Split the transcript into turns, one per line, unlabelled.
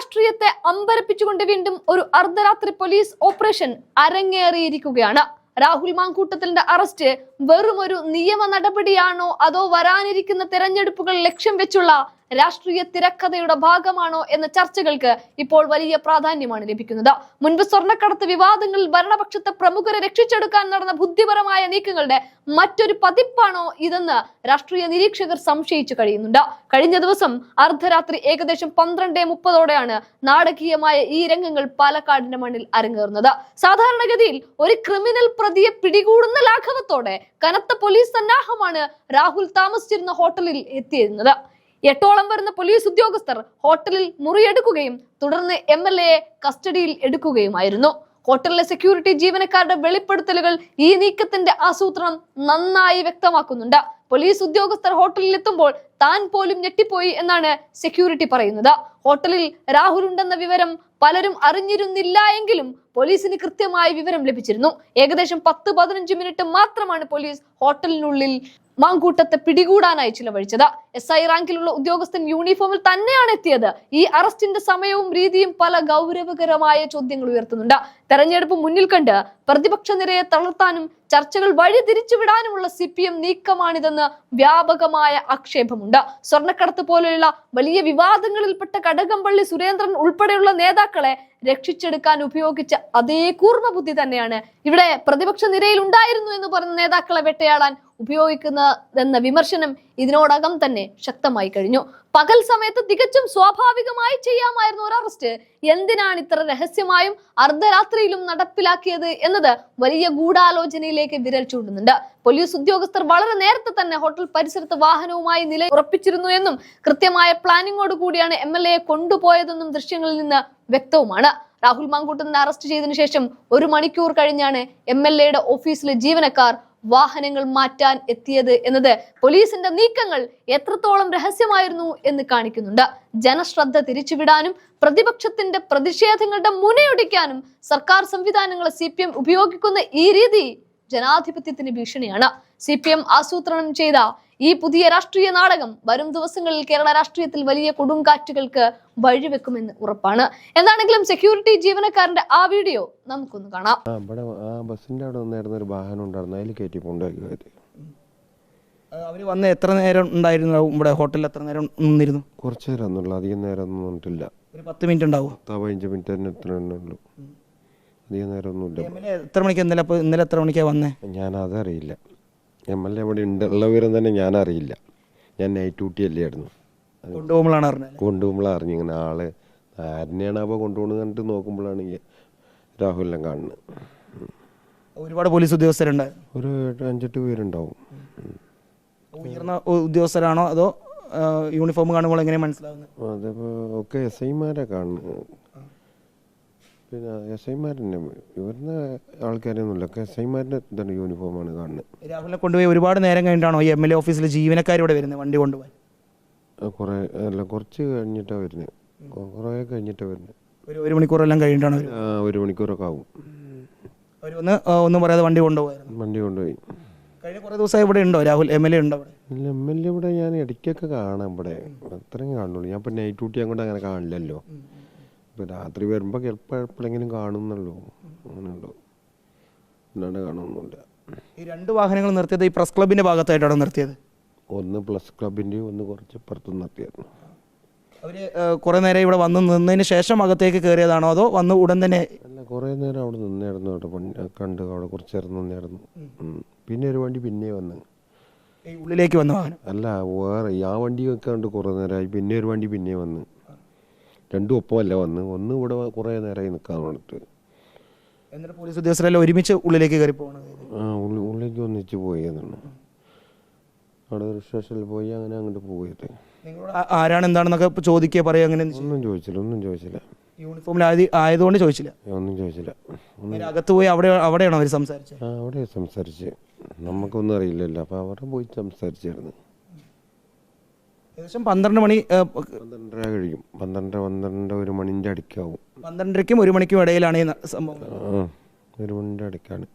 രാഷ്ട്രീയത്തെ അമ്പരപ്പിച്ചുകൊണ്ട് വീണ്ടും ഒരു അർദ്ധരാത്രി പോലീസ് ഓപ്പറേഷൻ അരങ്ങേറിയിരിക്കുകയാണ്. രാഹുൽ മാങ്കൂട്ടത്തിന്റെ അറസ്റ്റ് വെറും ഒരു നിയമ നടപടിയാണോ അതോ വരാനിരിക്കുന്ന തെരഞ്ഞെടുപ്പുകൾ ലക്ഷ്യം വെച്ചുള്ള രാഷ്ട്രീയ തിരക്കഥയുടെ ഭാഗമാണോ എന്ന ചർച്ചകൾക്ക് ഇപ്പോൾ വലിയ പ്രാധാന്യമാണ് ലഭിക്കുന്നത്. മുൻപ് സ്വർണക്കടത്ത് വിവാദങ്ങളിൽ ഭരണപക്ഷത്തെ പ്രമുഖരെ രക്ഷിച്ചെടുക്കാൻ നടന്ന ബുദ്ധിപരമായ നീക്കങ്ങളുടെ മറ്റൊരു പതിപ്പാണോ ഇതെന്ന് രാഷ്ട്രീയ നിരീക്ഷകർ സംശയിച്ചു കഴിയുന്നുണ്ട്. കഴിഞ്ഞ ദിവസം അർദ്ധരാത്രി ഏകദേശം പന്ത്രണ്ട് മുപ്പതോടെയാണ് നാടകീയമായ ഈ രംഗങ്ങൾ പാലക്കാടിന്റെ മണ്ണിൽ അരങ്ങേറുന്നത്. സാധാരണഗതിയിൽ ഒരു ക്രിമിനൽ പ്രതിയെ പിടികൂടുന്ന ലാഘവത്തോടെ കനത്ത പോലീസ് സന്നാഹമാണ് രാഹുൽ താമസിച്ചിരുന്ന ഹോട്ടലിൽ എത്തിയിരുന്നത്. എട്ടോളം വരുന്ന പോലീസ് ഉദ്യോഗസ്ഥർ ഹോട്ടലിൽ മുറിയെടുക്കുകയും തുടർന്ന് എം എൽ എയെ കസ്റ്റഡിയിൽ എടുക്കുകയുമായിരുന്നു. ഹോട്ടലിലെ സെക്യൂരിറ്റി ജീവനക്കാരുടെ വെളിപ്പെടുത്തലുകൾ ഈ നീക്കത്തിന്റെ ആസൂത്രണം നന്നായി വ്യക്തമാക്കുന്നുണ്ട്. പോലീസ് ഉദ്യോഗസ്ഥർ ഹോട്ടലിൽ എത്തുമ്പോൾ താൻ പോലും ഞെട്ടിപ്പോയി എന്നാണ് സെക്യൂരിറ്റി പറയുന്നത്. ഹോട്ടലിൽ രാഹുൽ ഉണ്ടെന്ന വിവരം പലരും അറിഞ്ഞിരുന്നില്ല എങ്കിലും പോലീസിന് കൃത്യമായ വിവരം ലഭിച്ചിരുന്നു. ഏകദേശം പത്ത് പതിനഞ്ച് മിനിറ്റ് മാത്രമാണ് പോലീസ് ഹോട്ടലിനുള്ളിൽ മാങ്കൂട്ടത്തെ പിടികൂടാനായി ചിലവഴിച്ചത്. എസ് ഐ റാങ്കിലുള്ള ഉദ്യോഗസ്ഥൻ യൂണിഫോമിൽ തന്നെയാണ് എത്തിയത്. ഈ അറസ്റ്റിന്റെ സമയവും രീതിയും പല ഗൗരവകരമായ ചോദ്യങ്ങൾ ഉയർത്തുന്നുണ്ട്. തെരഞ്ഞെടുപ്പ് മുന്നിൽ കണ്ട് പ്രതിപക്ഷ നിരയെ തളർത്താനും ചർച്ചകൾ വഴി തിരിച്ചുവിടാനുമുള്ള സി പി എം നീക്കമാണിതെന്ന് വ്യാപകമായ ആക്ഷേപമുണ്ട്. സ്വർണക്കടത്ത് പോലെയുള്ള വലിയ വിവാദങ്ങളിൽപ്പെട്ട കടകംപള്ളി സുരേന്ദ്രൻ ഉൾപ്പെടെയുള്ള നേതാക്കളെ രക്ഷിച്ചെടുക്കാൻ ഉപയോഗിച്ച അതേ കൂർമ്മ ബുദ്ധി തന്നെയാണ് ഇവിടെ പ്രതിപക്ഷ നിരയിൽ ഉണ്ടായിരുന്നു എന്ന് പറഞ്ഞ നേതാക്കളെ വേട്ടയാടാൻ ഉപയോഗിക്കുന്നതെന്ന വിമർശനം ഇതിനോടകം തന്നെ ശക്തമായി കഴിഞ്ഞു. പകൽ സമയത്ത് തികച്ചും സ്വാഭാവികമായി ചെയ്യാമായിരുന്നു ഒരു അറസ്റ്റ് എന്തിനാണ് ഇത്ര രഹസ്യമായും അർദ്ധരാത്രിയിലും നടപ്പിലാക്കിയത് എന്നത് വലിയ ഗൂഢാലോചനയിലേക്ക് വിരൽ ചൂണ്ടുന്നുണ്ട്. പോലീസ് ഉദ്യോഗസ്ഥർ വളരെ നേരത്തെ തന്നെ ഹോട്ടൽ പരിസരത്ത് വാഹനവുമായി നില ഉറപ്പിച്ചിരുന്നു എന്നും കൃത്യമായ പ്ലാനിങ്ങോട് കൂടിയാണ് എം എൽ കൊണ്ടുപോയതെന്നും ദൃശ്യങ്ങളിൽ നിന്ന് വ്യക്തവുമാണ്. രാഹുൽ മാങ്കൂട്ടനെ അറസ്റ്റ് ചെയ്തതിനു ശേഷം ഒരു മണിക്കൂർ കഴിഞ്ഞാണ് എം എൽ എയുടെ ഓഫീസിലെ ജീവനക്കാർ വാഹനങ്ങൾ മാറ്റാൻ എത്തിയത് എന്നത് പോലീസിന്റെ നീക്കങ്ങൾ എത്രത്തോളം രഹസ്യമായിരുന്നു എന്ന് കാണിക്കുന്നുണ്ട്. ജനശ്രദ്ധ തിരിച്ചുവിടാനും പ്രതിപക്ഷത്തിന്റെ പ്രതിഷേധങ്ങളുടെ മുനയൊടിക്കാനും സർക്കാർ സംവിധാനങ്ങളെ സി ഉപയോഗിക്കുന്ന ഈ രീതി ജനാധിപത്യത്തിന് ഭീഷണിയാണ്. സി ആസൂത്രണം ചെയ്ത ഈ പുതിയ രാഷ്ട്രീയ നാടകം വരും ദിവസങ്ങളിൽ കേരള രാഷ്ട്രീയത്തിൽ വലിയ കൊടുങ്കാറ്റുകൾക്ക് വഴിവെക്കുമെന്ന് ഉറപ്പാണ്. എന്താണെങ്കിലും സെക്യൂരിറ്റി ജീവനക്കാരന്റെ ആ വീഡിയോ നമുക്കൊന്ന് കാണാം.
ഇവിടെ ആ ബസ്സിന്റെ അവിടെ നിന്നായിരുന്ന ഒരു വാഹനം ഉണ്ടായിരുന്നു അതിൽ കയറ്റി കൊണ്ടുപോയത്
അവർ വന്ന് എത്ര നേരം ഉണ്ടായിരുന്നു? ഇവിടെ ഹോട്ടലിൽ എത്ര നേരം നിന്നിരുന്നു?
കുറച്ച് നേരം ഒന്നുള്ളൂ. അധികം നേരം ഒന്നും നിന്നിട്ടില്ല.
ഒരു പത്ത് മിനിറ്റ് ഉണ്ടാവും?
പത്താ പതിനഞ്ച് മിനിറ്റ് തന്നെ എത്ര ഉള്ളൂ. അധികം നേരം ഒന്നുമില്ല.
എത്ര മണിക്ക് ഇന്നലെ അപ്പോൾ ഇന്നലെ എത്ര മണിക്കാണ് വന്നേ?
ഞാൻ അതറിയില്ല എം എൽ എ ഇവിടെ ഉണ്ടുള്ള ഉള്ള വിവരം തന്നെ ഞാൻ അറിയില്ല ഞാൻ നൈറ്റ് ഡ്യൂട്ടി അല്ലേ ആയിരുന്നു.
കൊണ്ടുപോകുമ്പോഴാണ് അറിഞ്ഞത്.
കൊണ്ടുപോകുമ്പോഴാണ് അറിഞ്ഞു ഇങ്ങനെ ആൾ ആരനെയാണ് അപ്പോൾ കൊണ്ടുപോകുന്നത് കണ്ടിട്ട് നോക്കുമ്പോഴാണ് ഈ രാഹുലിനെ കാണുന്നത്.
ഒരുപാട് പോലീസ് ഉദ്യോഗസ്ഥരുണ്ടായിരുന്നു.
ഒരു അഞ്ചെട്ട് പേരുണ്ടാവും.
ഉയർന്ന ഉദ്യോഗസ്ഥരാണോ അതോ യൂണിഫോം കാണുമ്പോൾ എങ്ങനെ മനസ്സിലാവുന്നത്?
അതിപ്പോൾ ഒക്കെ എസ് ഐമാരെ കാണുന്നു പിന്നെ എസ് തന്നെ ഇവരുന്ന ആൾക്കാരൊന്നുമില്ല എസ് ഐമാരുടെ തന്നെ യൂണിഫോമാണ് കാണുന്നത്
രാഹുലിനെ കൊണ്ടുപോയി ഒരുപാട് നേരം കഴിഞ്ഞിട്ടാണോ ഈ എം എൽ എ ഓഫീസിൽ ജീവനക്കാർ ഇവിടെ വരുന്നത് വണ്ടി കൊണ്ടുപോകാൻ
കുറേ അല്ല കുറച്ച് കഴിഞ്ഞിട്ടാണ് വരുന്നത് കുറേ കഴിഞ്ഞിട്ടാണ് വരുന്നത്
ഒരു ഒരു മണിക്കൂറെല്ലാം കഴിഞ്ഞിട്ടാണ് വരുന്നത്.
ആ, ഒരു മണിക്കൂറൊക്കെ ആവും.
അവർ ഒന്ന് ആ, ഒന്നും പറയാതെ വണ്ടി കൊണ്ടുപോകായിരുന്നു
വണ്ടി കൊണ്ടുപോയി.
കഴിഞ്ഞ കുറേ ദിവസമായി ഇവിടെ ഉണ്ടോ? രാഹുൽ എം എൽ എ ഉണ്ടോ അവിടെ?
ഇല്ല എം എൽ എ ഇവിടെ ഞാൻ ഇടയ്ക്കൊക്കെ കാണാം ഇവിടെ. അത്രയും കാണുള്ളൂ. ഞാൻ ഇപ്പം നൈറ്റ് ഡ്യൂട്ടി അങ്ങോട്ട് അങ്ങനെ കാണില്ലല്ലോ. ഇപ്പം രാത്രി വരുമ്പോൾ ചിലപ്പോൾ എപ്പോഴെങ്കിലും കാണുന്നുള്ളൂ അങ്ങനെയുള്ളൂ. അല്ലാണ്ട് കാണുന്നില്ല
ഈ രണ്ട് വാഹനങ്ങൾ നിർത്തിയത് ഈ പ്രസ് ക്ലബിന്റെ ഭാഗത്തായിട്ടാണ് നിർത്തിയത്?
ഒന്ന് പ്ലസ് ക്ലബിന്റെയും ഒന്ന് കുറച്ച് പുറത്ത് നിർത്തിയായിരുന്നു
അവർ കുറേ നേരം ഇവിടെ വന്ന് നിന്നതിന് ശേഷം അകത്തേക്ക് കയറിയതാണോ അതോ വന്ന് ഉടൻ തന്നെ?
അല്ല കുറേ നേരം അവിടെ നിന്നായിരുന്നു അവിടെ കണ്ട് അവിടെ കുറച്ച് നേരം നിന്നായിരുന്നു. പിന്നെ ഒരു വണ്ടി പിന്നെ വന്ന്.
ഉള്ളിലേക്ക് വന്ന വാഹനം?
അല്ല വേറെ ആ വണ്ടി വെക്കാണ്ട് കുറേ നേരമായി. പിന്നെ ഒരു വണ്ടി പിന്നെ വന്ന്. രണ്ടും ഒപ്പമല്ല വന്ന് ഒന്ന് ഇവിടെ കുറേ നേരമായി നിൽക്കാൻ
എന്നിട്ട് പോലീസ് ഉദ്യോഗസ്ഥരെല്ലാം ഒരുമിച്ച് ഉള്ളിലേക്ക് കയറി പോകണം
ആ ഉള്ളി ഉള്ളിലേക്ക് ഒന്നിച്ച് പോയി എന്നാണ്. അവിടെ ഒരു സ്റ്റേഷനിൽ പോയി അങ്ങനെ അങ്ങോട്ട് പോയിട്ട്
നിങ്ങളോട് ആ- ആരാണ് എന്താണെന്നൊക്കെ ഇപ്പൊ ചോദിക്കുക പറയുക അങ്ങനെ ഒന്നും ചെയ്യും.
ഒന്നും ചോദിച്ചില്ല ഒന്നും ചോദിച്ചില്ല.
യൂണിഫോമിൽ ആയത് ആയതുകൊണ്ട് ചോദിച്ചില്ല?
ഒന്നും ചോദിച്ചില്ല. ഒന്നും
നേരെ അകത്ത് പോയി അവിടെ അവിടെയാണോ അവർ സംസാരിച്ചത്
ആ അവിടെ സംസാരിച്ച്. നമുക്കൊന്നും അറിയില്ലല്ലോ അപ്പോൾ അവിടെ പോയി സംസാരിച്ചായിരുന്നു.
ഏകദേശം പന്ത്രണ്ട് മണി
പന്ത്രണ്ടര കഴിയും. പന്ത്രണ്ടര പന്ത്രണ്ട് ഒരു മണിന്റെ അടുക്കാവും.
പന്ത്രണ്ടരയ്ക്കും ഒരു മണിക്കും ഇടയിലാണ് ഈ സംഭവം.
ഒരു മണിന്റെ അടുക്കാണ്.